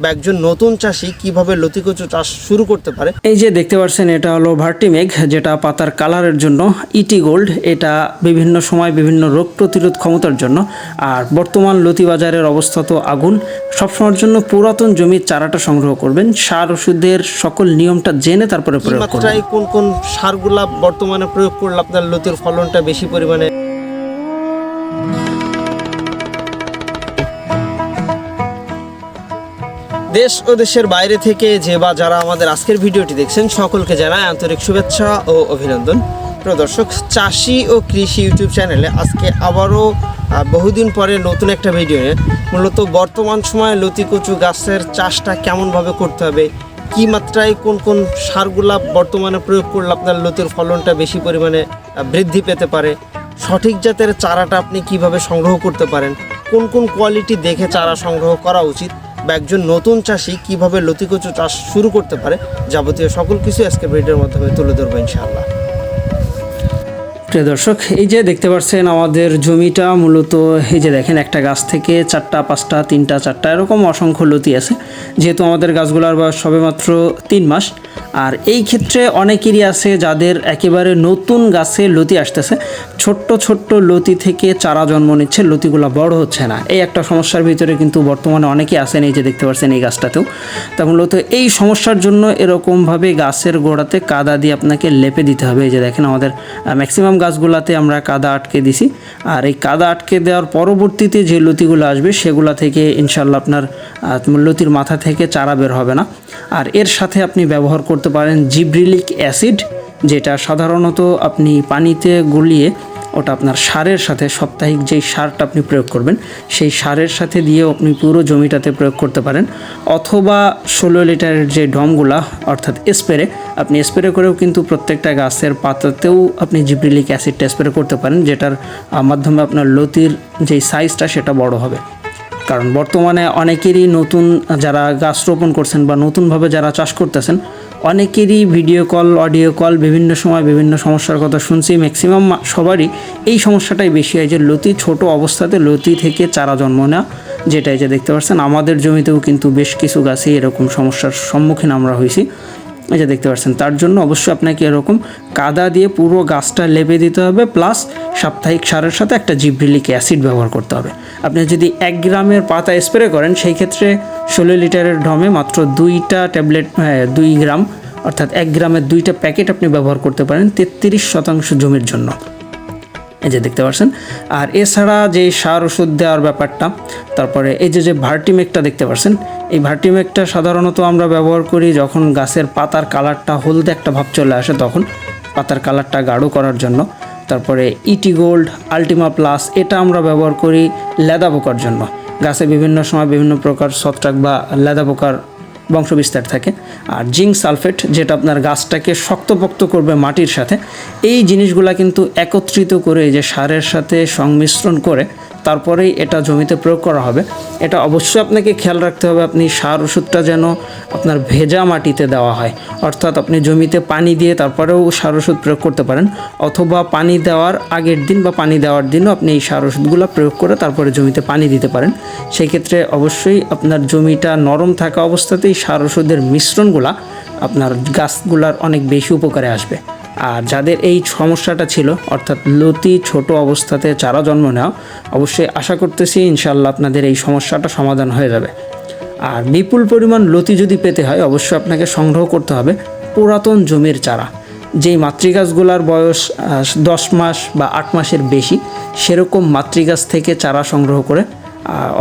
বা একজন নতুন চাষি কীভাবে লতিকচু চাষ শুরু করতে পারে? এই যে দেখতে পাচ্ছেন এটা হলো ভার্টিমেগ যেটা পাতার কালারের জন্য ইটি গোল্ড। এটা বিভিন্ন সময় বিভিন্ন রোগ প্রতিরোধ ক্ষমতার জন্য। আর বর্তমান লতি বাজারের অবস্থা তো আগুন। সবসময়ের জন্য পুরাতন জমির চারাটা সংগ্রহ করবেন। সার ওষুধের সকল নিয়মটা জেনে তারপরে প্রয়োগ করবেন। কোন কোন সারগুলা বর্তমানে প্রয়োগ করলে আপনার লতির ফলনটা বেশি পরিমাণে দেশ ও দেশের বাইরে থেকে যে বা যারা আমাদের আজকের ভিডিওটি দেখছেন, সকলকে জানায় আন্তরিক শুভেচ্ছা ও অভিনন্দন। প্রদর্শক চাষি ও কৃষি ইউটিউব চ্যানেলে আজকে আবারও বহুদিন পরে নতুন একটা ভিডিও নিয়ে, মূলত বর্তমান সময়ে লতিকচু গাছের চাষটা কেমনভাবে করতে হবে, কি মাত্রায় কোন কোন সারগুলা বর্তমানে প্রয়োগ করলে আপনার লতির ফলনটা বেশি পরিমাণে বৃদ্ধি পেতে পারে, সঠিক জাতের চারাটা আপনি কীভাবে সংগ্রহ করতে পারেন, কোন কোন কোয়ালিটি দেখে চারা সংগ্রহ করা উচিত বা একজন নতুন চাষি কীভাবে লতিকচু চাষ শুরু করতে পারে, যাবতীয় সকল কিছু আজকে ভিডিওর মাধ্যমে তুলে ধরবো ইনশাআল্লাহ। প্রিয় দর্শক, এই যে দেখতে পাচ্ছেন আমাদের জমিটা, মূলত এই যে দেখেন একটা গাছ থেকে চারটা, পাঁচটা, তিনটা, চারটা, এরকম অসংখ্য লতি আছে। যেহেতু আমাদের গাছগুলোর বয়স সবেমাত্র তিন মাস, আর এই ক্ষেত্রে অনেকেরই আছে যাদের একেবারে নতুন গাছে লতি আসতেছে। ছোট্ট ছোট্ট লতি থেকে চারা জন্ম নিচ্ছে, লতিগুলো বড় হচ্ছে না। এই একটা সমস্যার ভিতরে কিন্তু বর্তমানে অনেকেই আছেন, এই যে দেখতে পাচ্ছেন এই গাছটাতেও। তা মূলত এই সমস্যার জন্য এরকমভাবে গাছের গোড়াতে কাদা দিয়ে আপনাকে লেপে দিতে হবে। এই যে দেখেন আমাদের ম্যাক্সিমাম গাছগুলাতে আমরা কাদা আটকে দিছি। আর এই কাদা আটকে দেওয়ার পরবর্তীতে যে লতিগুলো আসবে, সেগুলা থেকে ইনশাল্লাহ আপনার লতির মাথা থেকে চারা বের হবে না। আর এর সাথে আপনি ব্যবহার করতে পারেন জিব্রিলিক অ্যাসিড, যেটা সাধারণত আপনি পানিতে গুলিয়ে ওটা আপনার সারের সাথে সাপ্তাহিক যেই সারটা আপনি প্রয়োগ করবেন, সেই সারের সাথে দিয়েও আপনি পুরো জমিটাতে প্রয়োগ করতে পারেন। অথবা ষোলো লিটারের যে ডমগুলা অর্থাৎ স্প্রে, আপনি স্প্রে করেও কিন্তু প্রত্যেকটা গাছের পাতাতেও আপনি জিব্রিলিক অ্যাসিডটা স্প্রে করতে পারেন, যেটার মাধ্যমে আপনার লতির যেই সাইজটা, সেটা বড় হবে। কারণ বর্তমানে অনেকেরই নতুন, যারা গাছ রোপণ করছেন বা নতুনভাবে যারা চাষ করতেছেন অনেকেরই ভিডিও কল অডিও কল বিভিন্ন সময় বিভিন্ন সমস্যার কথা শুনছি। ম্যাক্সিমাম সবারই এই সমস্যাটাই বেশি হয় যে লতি ছোট অবস্থাতে লতি থেকে চারা জন্ম নেওয়া যেটাই যে দেখতে পাচ্ছেন, আমাদের জমিতেও কিন্তু বেশ কিছু গাছে এরকম সমস্যার সম্মুখীন আমরা হয়েছি। এই যে দেখতে পাচ্ছেন তার জন্য অবশ্যই আপনাকে এরকম কাদা দিয়ে পুরো গাছটা লেপে দিতে হবে প্লাস সাপ্তাহিক সারের সাথে একটা জিব্রিলিক অ্যাসিড ব্যবহার করতে হবে। আপনি যদি এক গ্রামের পাতা স্প্রে করেন সেই ক্ষেত্রে ষোলো লিটারের ঢমে মাত্র দুইটা ট্যাবলেট হ্যাঁ, দুই গ্রাম অর্থাৎ এক গ্রামের দুইটা প্যাকেট আপনি ব্যবহার করতে পারেন তেত্রিশ শতাংশ জমির জন্য। এই যে দেখতে পাচ্ছেন। আর এছাড়া যে সার ওষুধ দেওয়ার ব্যাপারটা, তারপরে এই যে যে ভার্টিমেকটা দেখতে পাচ্ছেন, এই ভার্টিমেকটা সাধারণত আমরা ব্যবহার করি যখন গাছের পাতার কালারটা হলদে একটা ভাব চলে আসে তখন, পাতার কালারটা গাঢ় করার জন্য। তারপরে ইটি গোল্ড আলটিমা প্লাস, এটা আমরা ব্যবহার করি লেদা পোকার জন্য। গাছে বিভিন্ন সময় বিভিন্ন প্রকার ছত্রাক বা লেদা পোকার বংশবিস্তার থাকে। আর জিঙ্ক সালফেট যেটা আপনার গাছটাকে শক্তপোক্ত করবে মাটির সাথে, এই জিনিসগুলা কিন্তু একত্রিত করে যে সারের সাথে সংমিশ্রণ করে তারপরেই এটা জমিতে প্রয়োগ করা হবে। এটা অবশ্যই আপনাকে খেয়াল রাখতে হবে, আপনি সার ওষুধটা যেন আপনার ভেজা মাটিতে দেওয়া হয়। অর্থাৎ আপনি জমিতে পানি দিয়ে তারপরেও সার ওষুধ প্রয়োগ করতে পারেন, অথবা পানি দেওয়ার আগের দিন বা পানি দেওয়ার দিনও আপনি এই সার ওষুধগুলো প্রয়োগ করে তারপরে জমিতে পানি দিতে পারেন। সেই ক্ষেত্রে অবশ্যই আপনার জমিটা নরম থাকা অবস্থাতেই সার ওষুধের মিশ্রণগুলা আপনার গাছগুলার অনেক বেশি উপকারে আসবে। আর যাদের এই সমস্যাটা ছিল, অর্থাৎ লতি ছোট অবস্থাতে চারা জন্ম নেওয়া, অবশ্যই আশা করতেছি ইনশাল্লাহ আপনাদের এই সমস্যাটা সমাধান হয়ে যাবে। আর বিপুল পরিমাণ লতি যদি পেতে হয়, অবশ্যই আপনাকে সংগ্রহ করতে হবে পুরাতন জমির চারা। যেই মাতৃগাছগুলার বয়স দশ মাস বা আট মাসের বেশি, সেরকম মাতৃগাছ থেকে চারা সংগ্রহ করে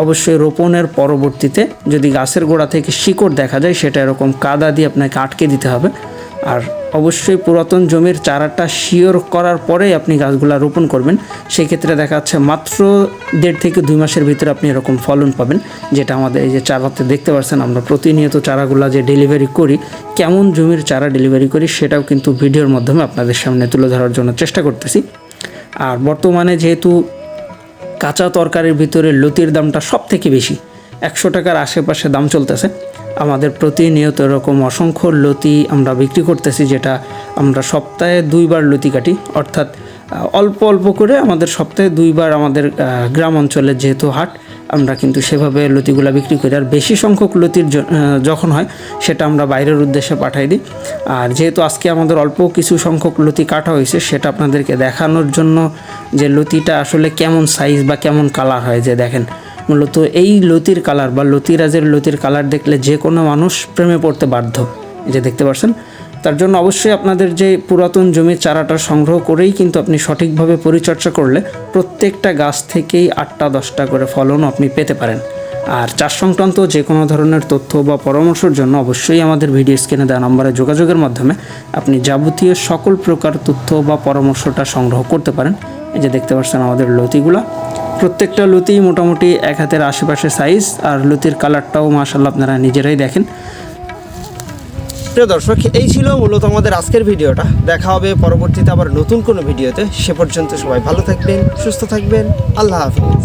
অবশ্যই রোপণের পরবর্তীতে যদি গাছের গোড়া থেকে শিকড় দেখা যায়, সেটা এরকম কাদা দিয়ে আপনাকে আটকে দিতে হবে। আর অবশ্যই পুরাতন জমির চারাটা শিওর করার পরেই আপনি গাছগুলা রোপণ করবেন। সেই ক্ষেত্রে দেখা যাচ্ছে মাত্র দেড় থেকে দুই মাসের ভিতরে আপনি এরকম ফলন পাবেন, যেটা আমাদের এই যে চারাতে দেখতে পাচ্ছেন আমরা প্রতিনিয়ত চারাগুলা যে ডেলিভারি করি, কেমন জমির চারা ডেলিভারি করি সেটাও কিন্তু ভিডিওর মাধ্যমে আপনাদের সামনে তুলে ধরার জন্য চেষ্টা করতেছি। আর বর্তমানে যেহেতু কাঁচা তরকারির ভিতরে লতির দামটা সব থেকে বেশি একশো টাকার আশেপাশে দাম চলতেছে। আমাদের প্রতিনিয়ত এরকম অসংখ্য লতি আমরা বিক্রি করতেছি, যেটা আমরা সপ্তাহে দুইবার লতি কাটি। অর্থাৎ অল্প অল্প করে আমাদের সপ্তাহে দুইবার আমাদের গ্রাম অঞ্চলের যেহেতু হাট, আমরা কিন্তু সেভাবে লতিগুলো বিক্রি করি। আর বেশি সংখ্যক লতির যখন হয়, সেটা আমরা বাইরের উদ্দেশ্যে পাঠাই দিই। আর যেহেতু আজকে আমাদের অল্প কিছু সংখ্যক লতি কাটা হয়েছে, সেটা আপনাদেরকে দেখানোর জন্য যে লতিটা আসলে কেমন সাইজ বা কেমন কালার হয়, যে দেখেন। মূলত এই লতির কালার বা লতিরাজের লতির কালার দেখলে যে কোনো মানুষ প্রেমে পড়তে বাধ্য। এই যে দেখতে পাচ্ছেন, তার জন্য অবশ্যই আপনাদের যে পুরাতন জমির চারাটা সংগ্রহ করেই কিন্তু আপনি সঠিকভাবে পরিচর্যা করলে প্রত্যেকটা গাছ থেকেই আটটা দশটা করে ফলন আপনি পেতে পারেন। আর চাষ সংক্রান্ত যে কোনো ধরনের তথ্য বা পরামর্শের জন্য অবশ্যই আমাদের ভিডিও স্ক্রিনে দেওয়া নম্বরে যোগাযোগের মাধ্যমে আপনি যাবতীয় সকল প্রকার তথ্য বা পরামর্শটা সংগ্রহ করতে পারেন। এই যে দেখতে পাচ্ছেন আমাদের লতিগুলা। প্রত্যেকটা লুতিই মোটামুটি এক হাতের আশেপাশে সাইজ আর লুতির কালারটাও মাশাল্লাহ আপনারা নিজেরাই দেখেন। প্রিয় দর্শক, এই ছিল মূলত আমাদের আজকের ভিডিওটা। দেখা হবে পরবর্তীতে আবার নতুন কোনো ভিডিওতে। সে পর্যন্ত সবাই ভালো থাকবেন, সুস্থ থাকবেন। আল্লাহ হাফিজ।